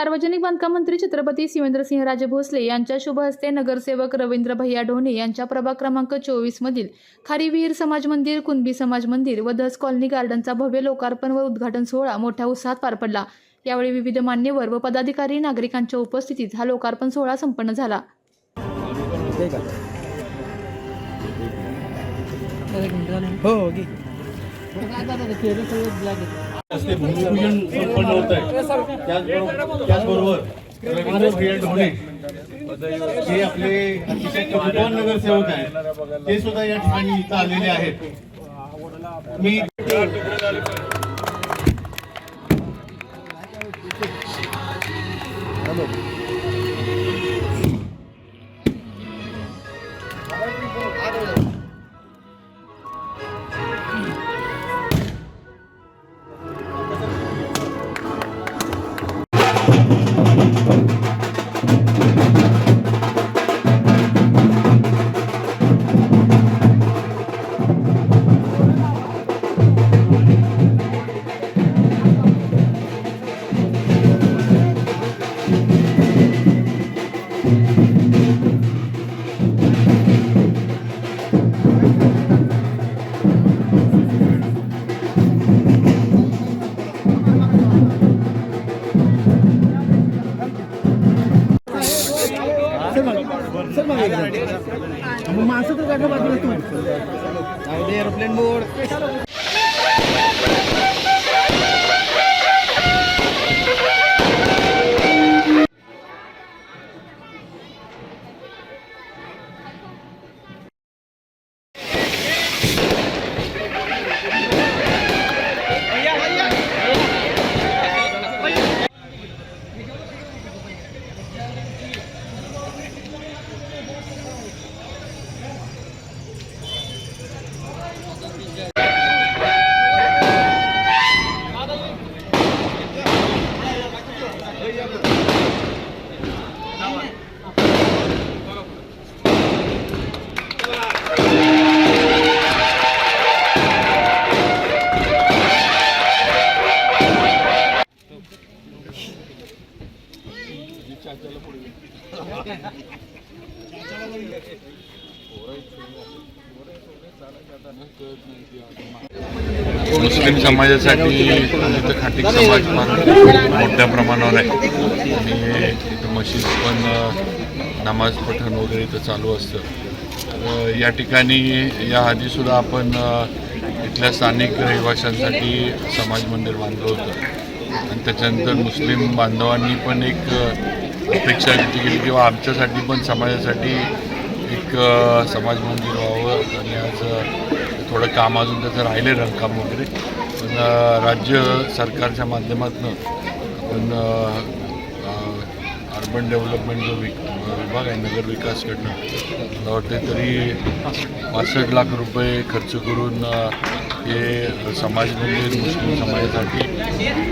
सार्वजनिक बांधकाम मंत्री छत्रपती शिवेंद्रसिंहराजे भोसले यांच्या शुभ हस्ते नगरसेवक रवींद्र भैया ढोणे यांच्या प्रभाग क्रमांक चोवीस मधील खारीविहीर समाज मंदिर कुणबी समाज मंदिर व धस कॉलनी गार्डनचा भव्य लोकार्पण व उद्घाटन सोहळा मोठ्या उत्साहात पार पडला. यावेळी विविध मान्यवर व पदाधिकारी नागरिकांच्या उपस्थितीत हा लोकार्पण सोहळा संपन्न झाला. हो असते भूमिपूजन संपन्न होत आहे. त्याचबरोबर त्याचबरोबर रवींद्र भैया ढोणे. हे आपले अतिशय कौतुकवान नगरसेवक आहेत. ते सुद्धा या ठिकाणी इथं आलेले आहेत. मी স্পেশাল एरोप्लेन पुढे मुस्लिम समाजासाठी इथं खाटिक समाज मोठ्या प्रमाणावर आहे. आणि इथं मशीद पण नमाज पठण वगैरे इथं चालू असतं. तर या ठिकाणी या आधीसुद्धा आपण इथल्या स्थानिक रहिवाशांसाठी समाज मंदिर बांधलं होतं. आणि त्याच्यानंतर मुस्लिम बांधवांनी पण एक अपेक्षा व्यक्त केली किंवा आमच्यासाठी पण समाजासाठी एक समाज मंदिर व्हावं आणि आज थोडं काम अजून त्याचं राहिले रंगकाम वगैरे. पण राज्य सरकारच्या माध्यमातून आपण अर्बन डेव्हलपमेंट जो विक विभाग आहे नगर विकासकडनं मला वाटते तरी पासष्ट लाख रुपये खर्च करून हे समाज मंदिर मुस्लिम समाजासाठी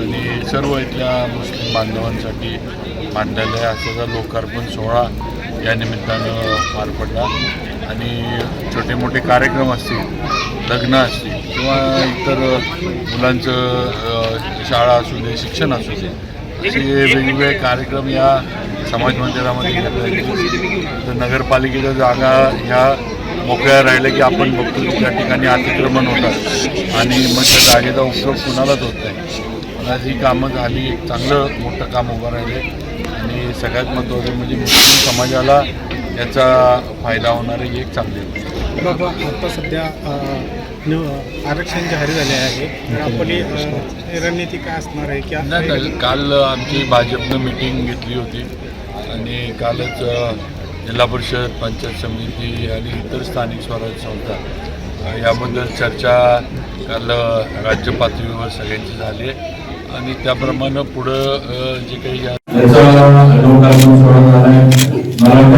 आणि सर्व इथल्या मुस्लिम बांधवांसाठी बांधलेलं आहे. असाचा लोकार्पण सोहळा या निमित्तानं पार पडला आणि छोटे मोठे कार्यक्रम असतील लग्न असतील किंवा इतर मुलांचं शाळा असू दे शिक्षण असू दे असे वेगवेगळे कार्यक्रम या समाज मंदिरामध्ये घेतले तर नगरपालिकेच्या जागा ह्या मोकळ्या राहिल्या की आपण बघतो की त्या ठिकाणी अतिक्रमण होतात आणि मग त्या जागेचा उपयोग कुणालाच होत नाही. आज ही कामं झाली एक चांगलं मोठं काम उभं राहिले. आणि सगळ्यात महत्त्वाचं म्हणजे मुस्लिम समाजाला याचा फायदा होणार ही एक चांगली. बाबा आता सध्या आरक्षण जाहीर झाले आहे. तर आपली रणनीती काय असणार आहे? की नाही काल आमची भाजपनं मिटिंग घेतली होती. आणि कालच जिल्हा परिषद पंचायत समिती आणि इतर स्थानिक स्वराज्य संस्था. याबद्दल चर्चा काल राज्य पातळीवर सगळ्यांची झाली आहे. आणि त्याप्रमाणे पुढं जे काही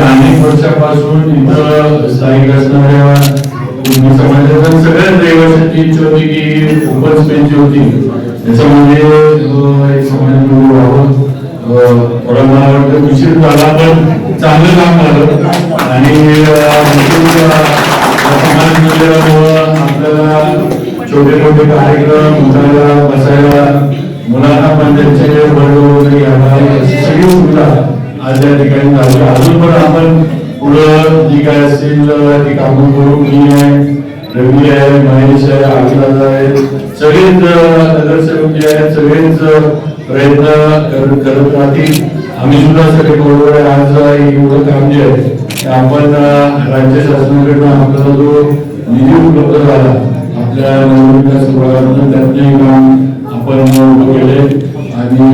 अनेक वर्षापासून इथं स्थायिक असणाऱ्या समाजाच्या सगळ्याच रहिवाशांची इच्छा होती की खूपच त्यांची होती. त्याच्यामध्ये अं, एक समाज व्हावं थोडा मला वाटतं उशीर झाला पण चांगलं काम झालं. आणि आपल्याला छोटे मोठे कार्यक्रम उठायला बसायला मुलांना पण त्यांचे वर्ग वगैरे अशी सगळी सुविधा आज या ठिकाणी झाली. अजून पण आपण पुढं जी काय असतील ती कामं करू. मी आहे रवी आहे महेश आहे अविनाश आहे. सगळेच नगरसेवक जे आहेत सगळेच प्रयत्न करत राहतील. आम्ही सुद्धा सगळे बरोबर आज एवढं काम जे आहे आपण राज्य शासनाकडनं आपला जो निधी उपलब्ध झाला आपल्या नवविकास विभागातून त्यातले काम आपण उभं केले आणि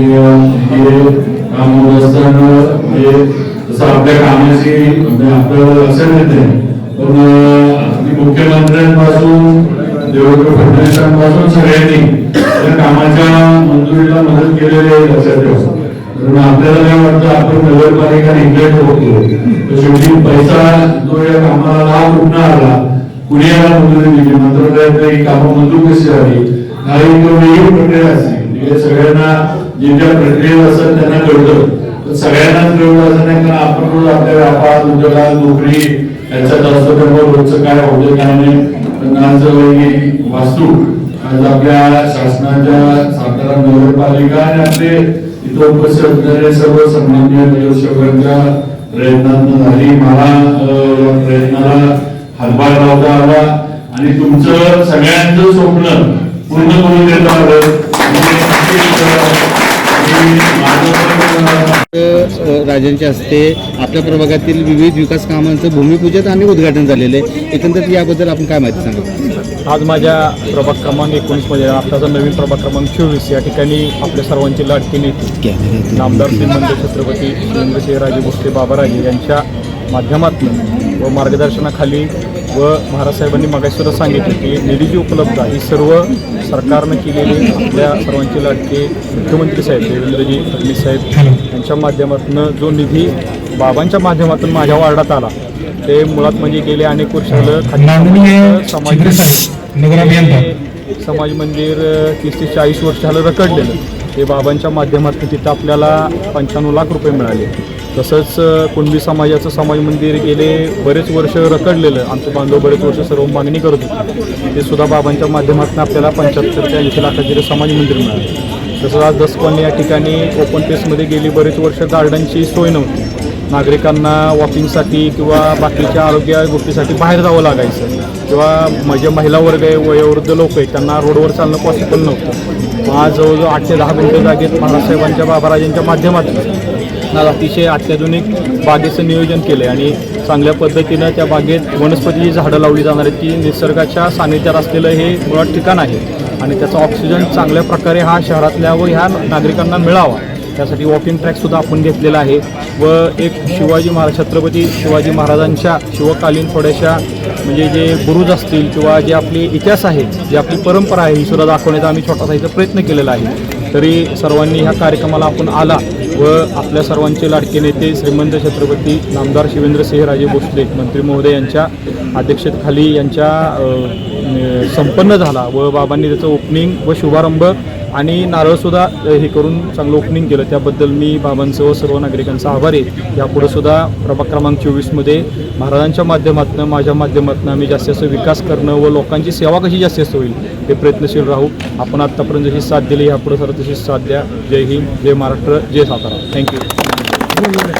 हे काम होत असताना हे जसं आपल्या कामाची म्हणजे आपलं लक्षात येते पण देवेंद्र फडणवीसांपासून सगळ्यांनी या कामाच्या मंजुरीला मदत केलेली आहे लक्षात ठेवा कारण आपल्याला काय वाटतं आपण नगरपालिका निग्लेक्ट होतो तर शेवटी पैसा जो या कामाला लाभ कुठं आला कुणी याला मंजुरी दिली? मात्र ही कामं मंजूर कशी झाली? हा एक प्रक्रिया असते म्हणजे सगळ्यांना जे ज्या प्रक्रियेत असतात त्यांना कळतं. पण सगळ्यांनाच कळलं असं नाही कारण आपण रोज आपल्या व्यापार उद्योगात नोकरी याच्यात असतो त्यामुळे रोजचं काय होतं काय नाही पण आज ही वास्तू आज आपल्या शासनाच्या सातारा नगरपालिका आणि आपले इथं उपस्थित असणारे सर्व सन्मान्य नगरसेवकांच्या प्रयत्नांना झाली मला या प्रयत्नाला हातभार लावता आला. आणि तुमचं सगळ्यांचं स्वप्न पूर्ण करून देता आलं. राजांच्या हस्ते आपल्या प्रभागातील विविध विकास कामांचं भूमिपूजन आणि उद्घाटन झालेलं आहे. एकंदरीत याबद्दल आपण काय माहिती सांगू आज माझ्या प्रभाग क्रमांक एकोणीसमध्ये आत्ताचा नवीन प्रभाग क्रमांक चोवीस या ठिकाणी आपल्या सर्वांची लाडकी नेते नामदार श्रीमंत छत्रपती राजे भोसले बाबाराजे यांच्या माध्यमातून व मार्गदर्शनाखाली व महाराज साहेबांनी मगाशीसुद्धा सांगितलं की निधीची उपलब्धता ही सर्व सरकारनं केलेली आपल्या सर्वांचे लाडके मुख्यमंत्री साहेब देवेंद्रजी फडणवीस साहेब यांच्या माध्यमातून जो निधी बाबांच्या माध्यमातून माझ्या वार्डात आला ते मुळात म्हणजे गेले अनेक वर्ष झालं समाज समाज मंदिर तीस ते चाळीस वर्ष झालं रखडलेलं. ते बाबांच्या माध्यमातून तिथं आपल्याला पंच्याण्णव लाख रुपये मिळाले. तसंच कुणबी समाजाचं समाज मंदिर गेले बरेच वर्ष रखडलेलं. आमचे बांधव बरेच वर्ष सर्व मागणी करत होते. ते सुद्धा बाबांच्या माध्यमातून आपल्याला पंच्याहत्तर ते ऐंशी लाखाचे समाज मंदिर मिळालं. तसंच आज दस या ठिकाणी ओपन पेसमध्ये गेली बरेच वर्ष गार्डनची सोय नव्हती. नागरिकांना वॉकिंगसाठी किंवा बाकीच्या आरोग्य गोष्टीसाठी बाहेर जावं लागायचं. किंवा म्हणजे महिला वर्ग आहे वयोवृद्ध लोक आहेत त्यांना रोडवर चालणं पॉसिबल नव्हतं. आज जवळजवळ आठ ते दहा मिनटं जागेत महाराजसाहेबांच्या बाबाराजांच्या माध्यमातून आज अतिशय अत्याधुनिक बागेचं नियोजन केलं आहे आणि चांगल्या पद्धतीनं त्या बागेत वनस्पतीची झाडं लावली जाणार आहेत की निसर्गाच्या सानिध्यात असलेलं हे मुळात ठिकाण आहे. आणि त्याचा ऑक्सिजन चांगल्या प्रकारे हा शहरातल्या व ह्या नागरिकांना मिळावा. त्यासाठी वॉकिंग ट्रॅकसुद्धा आपण घेतलेला आहे. व एक शिवाजी महाराज छत्रपती शिवाजी महाराजांच्या शिवकालीन थोड्याशा म्हणजे जे बुरुज असतील किंवा जे आपले इतिहास आहे जी आपली परंपरा आहे ही सुद्धा दाखवण्याचा आम्ही छोटासा इथं प्रयत्न केलेला आहे. तरी सर्वांनी ह्या कार्यक्रमाला आपण आला. व आपल्या सर्वांचे लाडके नेते श्रीमंत छत्रपती नामदार शिवेंद्रसिंहराजे भोसले मंत्री महोदय यांच्या अध्यक्षतेखाली यांच्या संपन्न झाला व बाबांनी त्याचं ओपनिंग व शुभारंभ आणि नारळसुद्धा हे करून चांगलं ओपनिंग केलं. त्याबद्दल मी बाबांचं व सर्व नागरिकांचा आभारी आहे. यापुढे सुद्धा प्रभाग क्रमांक चोवीसमध्ये महाराजांच्या माध्यमातून माझ्या माध्यमातून आम्ही जास्तीत जास्त विकास करणं व लोकांची सेवा कशी जास्तीत जास्त होईल हे प्रयत्नशील राहू. आपण आत्तापर्यंत जशी साथ दिली यापुढे सर तशीच साथ द्या. जय हिंद जय महाराष्ट्र जय सातारा. थँक्यू